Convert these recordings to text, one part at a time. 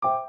자,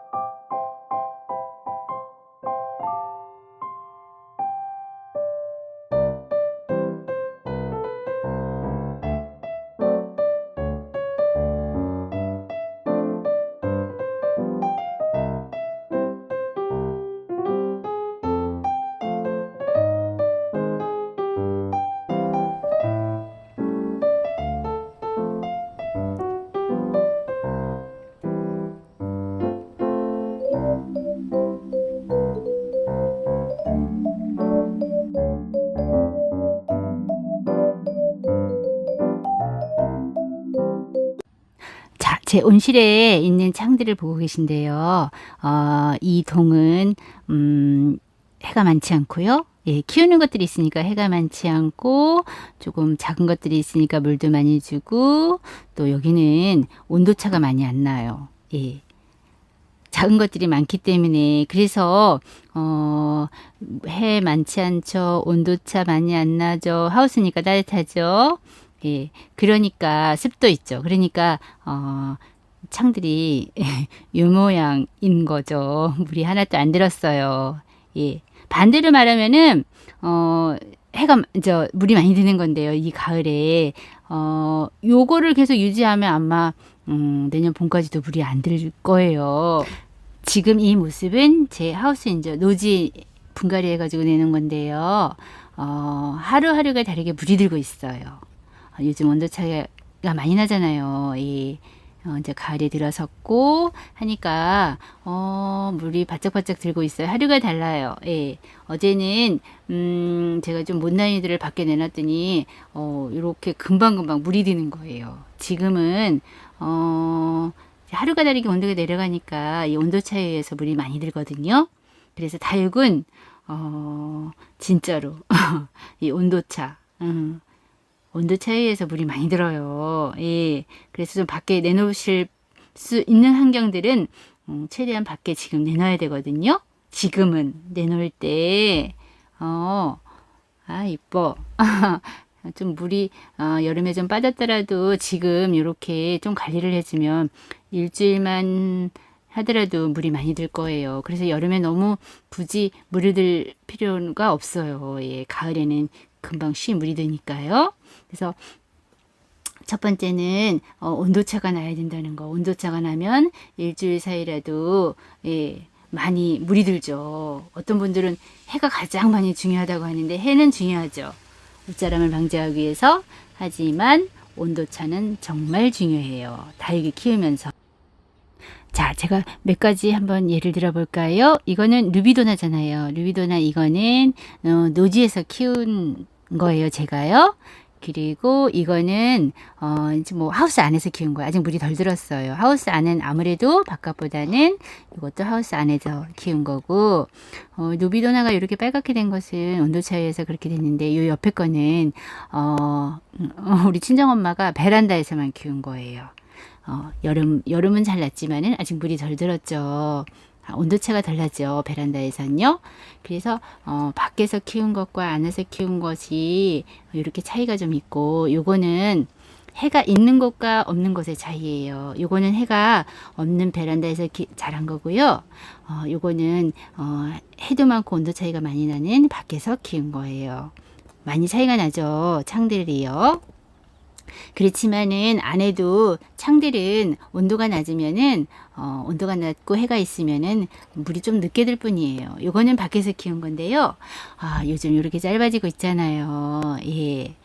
제 온실에 있는 창들을 보고 계신데요. 어, 이 동은 음, 해가 많지 않고요. 예, 키우는 것들이 있으니까 해가 많지 않고 조금 작은 것들이 있으니까 물도 많이 주고 또 여기는 온도차가 많이 안 나요. 예. 작은 것들이 많기 때문에 그래서 어, 해 많지 않죠. 온도차 많이 안 나죠. 하우스니까 따뜻하죠. 예. 그러니까 습도 있죠. 그러니까 어, 창들이 요 모양인 거죠. 물이 하나도 안 들었어요. 예. 반대로 말하면은 어 해가 저 물이 많이 드는 건데요. 이 가을에 어 요거를 계속 유지하면 아마 음 내년 봄까지도 물이 안 들 거예요. 지금 이 모습은 제 하우스 이제 노지 분갈이 해가지고 내는 건데요. 어 하루하루가 다르게 물이 들고 있어요. 어, 요즘 온도 차이가 많이 나잖아요. 이 어, 이제 가을에 들어섰고 하니까 어, 물이 바짝바짝 들고 있어요. 하루가 달라요. 예. 어제는 음, 제가 좀 못난이들을 밖에 내놨더니 어, 이렇게 금방금방 물이 드는 거예요. 지금은 어, 하루가 다르게 온도가 내려가니까 이 온도 차이에 의해서 물이 많이 들거든요. 그래서 닭은 어, 진짜로 이 온도차 음, 온도 차이에서 물이 많이 들어요. 예. 그래서 좀 밖에 내놓으실 수 있는 환경들은 음, 최대한 밖에 지금 내놔야 되거든요. 지금은 내놓을 때, 어, 아, 이뻐. 좀 물이 어, 여름에 좀 빠졌더라도 지금 이렇게 좀 관리를 해주면 일주일만 하더라도 물이 많이 들 거예요. 그래서 여름에 너무 굳이 물을 들 필요가 없어요. 예, 가을에는 금방 쉬 물이 드니까요. 그래서 첫 번째는 어, 온도차가 나야 된다는 거. 온도차가 나면 일주일 사이라도 예, 많이 물이 들죠. 어떤 분들은 해가 가장 많이 중요하다고 하는데 해는 중요하죠. 옷자람을 방지하기 위해서 하지만 온도차는 정말 중요해요. 다육이 키우면서. 자, 제가 몇 가지 한번 예를 들어 볼까요? 이거는 루비도나잖아요. 루비도나 이거는 어, 노지에서 키운 거예요, 제가요. 그리고 이거는 어 이제 뭐 하우스 안에서 키운 거예요. 아직 물이 덜 들었어요. 하우스 안은 아무래도 바깥보다는 이것도 하우스 안에서 키운 거고 어 노비도나가 이렇게 빨갛게 된 것은 온도 차이에서 그렇게 됐는데 요 옆에 거는 어, 음, 어 우리 친정 엄마가 베란다에서만 키운 거예요. 어 여름 여름은 잘 났지만은 아직 물이 덜 들었죠. 아, 온도차가 달라져 베란다에서는요. 그래서 어, 밖에서 키운 것과 안에서 키운 것이 이렇게 차이가 좀 있고 요거는 해가 있는 곳과 없는 곳의 차이예요. 요거는 해가 없는 베란다에서 기, 자란 거고요. 어, 요거는 어, 해도 많고 온도 차이가 많이 나는 밖에서 키운 거예요. 많이 차이가 나죠. 창들이요. 그렇지만은 안에도 창들은 온도가 낮으면은 어, 온도가 낮고 해가 있으면은 물이 좀 늦게 들 뿐이에요. 요거는 밖에서 키운 건데요. 아, 요즘 이렇게 짧아지고 있잖아요. 예.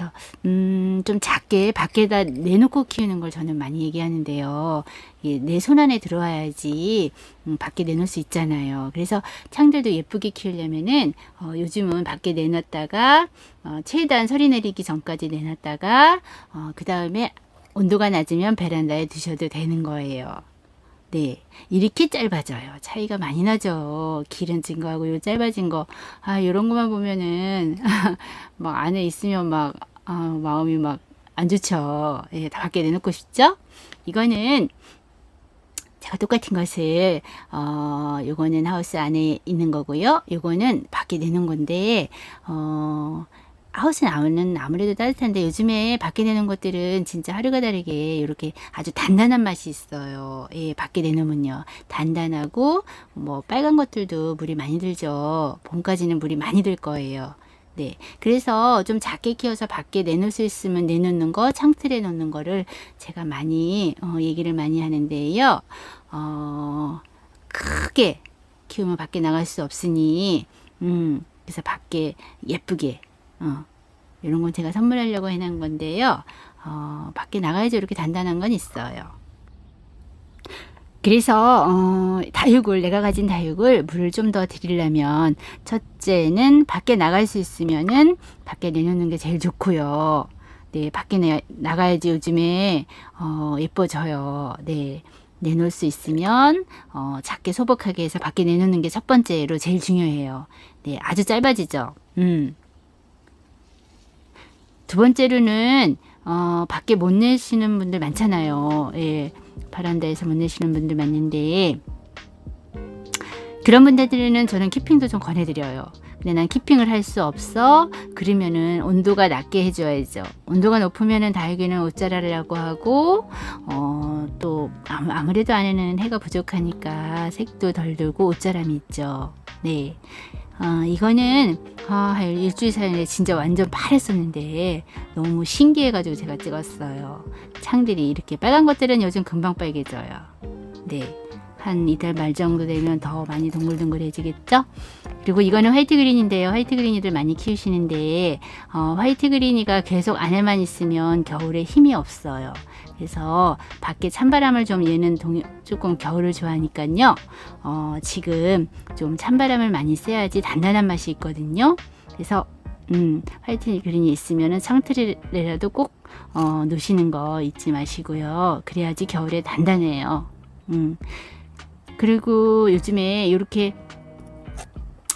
그래서 음, 좀 작게 밖에다 내놓고 키우는 걸 저는 많이 얘기하는데요. 예, 내손 안에 들어와야지 음, 밖에 내놓을 수 있잖아요. 그래서 창들도 예쁘게 키우려면은 어, 요즘은 밖에 내놨다가 어, 최대한 서리 내리기 전까지 내놨다가 어, 그 다음에 온도가 낮으면 베란다에 두셔도 되는 거예요. 네. 이렇게 짧아져요. 차이가 많이 나죠. 길어진 거하고 요 짧아진 거. 아, 요런 것만 보면은, 막 안에 있으면 막, 아, 마음이 막 안 좋죠. 예, 다 밖에 내놓고 싶죠? 이거는 제가 똑같은 것을, 어, 요거는 하우스 안에 있는 거고요. 요거는 밖에 내는 건데, 어, 하우스는 아무래도 따뜻한데 요즘에 밖에 내는 것들은 진짜 하루가 다르게 이렇게 아주 단단한 맛이 있어요. 예, 밖에 내놓으면요. 단단하고 뭐 빨간 것들도 물이 많이 들죠. 봄까지는 물이 많이 들 거예요. 네. 그래서 좀 작게 키워서 밖에 내놓을 수 있으면 내놓는 거, 창틀에 놓는 거를 제가 많이 어, 얘기를 많이 하는데요. 어, 크게 키우면 밖에 나갈 수 없으니 음, 그래서 밖에 예쁘게 어, 이런 건 제가 선물하려고 해놓은 건데요. 어, 밖에 나가야지 이렇게 단단한 건 있어요. 그래서 어, 다육을 내가 가진 다육을 물을 좀 더 드리려면 첫째는 밖에 나갈 수 있으면은 밖에 내놓는 게 제일 좋고요. 네, 밖에 내, 나가야지 요즘에 어, 예뻐져요. 네. 내놓을 수 있으면 어, 작게 소복하게 해서 밖에 내놓는 게 첫 번째로 제일 중요해요. 네, 아주 짧아지죠. 음. 두 번째로는 어, 밖에 못 내시는 분들 많잖아요. 예, 바란다에서 못 내시는 분들 많은데 그런 분들은 저는 키핑도 좀 권해드려요. 근데 난 키핑을 할 수 없어. 그러면은 온도가 낮게 해줘야죠. 온도가 높으면은 다육이는 옷자라려고 하고 어, 또 아무- 아무래도 안에는 해가 부족하니까 색도 덜 들고 옷자람이 있죠. 네. 어, 이거는 아, 일주일 사이에 진짜 완전 파랬었는데 너무 신기해가지고 제가 찍었어요. 창들이 이렇게 빨간 것들은 요즘 금방 빨개져요. 네. 한 이달 말 정도 되면 더 많이 동글동글해지겠죠? 그리고 이거는 화이트 그린인데요. 화이트 그린이들 많이 키우시는데 어, 화이트 그린이가 계속 안에만 있으면 겨울에 힘이 없어요. 그래서 밖에 찬바람을 좀 얘는 동, 조금 겨울을 좋아하니까요. 어, 지금 좀 찬바람을 많이 쐬야지 단단한 맛이 있거든요. 그래서 음, 화이트 그린이 있으면은 창틀이라도 꼭 어, 놓으시는 거 잊지 마시고요. 그래야지 겨울에 단단해요. 음. 그리고 요즘에 이렇게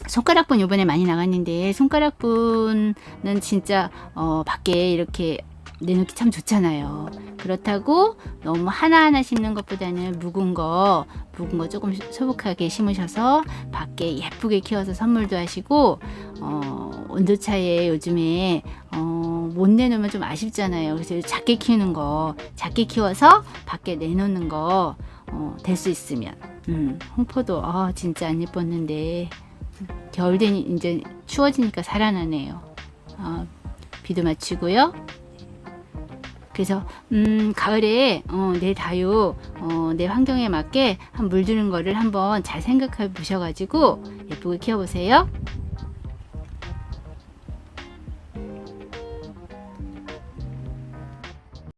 손가락분 요번에 많이 나갔는데 손가락분은 진짜 어, 밖에 이렇게 내놓기 참 좋잖아요. 그렇다고 너무 하나하나 심는 것보다는 묵은 거, 묵은 거 조금 소복하게 심으셔서 밖에 예쁘게 키워서 선물도 하시고, 어, 온도 차에 요즘에, 어, 못 내놓으면 좀 아쉽잖아요. 그래서 작게 키우는 거, 작게 키워서 밖에 내놓는 거, 어, 될 수 있으면. 음, 홍포도, 아, 진짜 안 예뻤는데, 겨울 되니 이제 추워지니까 살아나네요. 아, 비도 맞추고요. 그래서 음, 가을에 어, 내 다육 어, 내 환경에 맞게 한물 주는 거를 한번 잘 생각해 보셔가지고 예쁘게 키워보세요.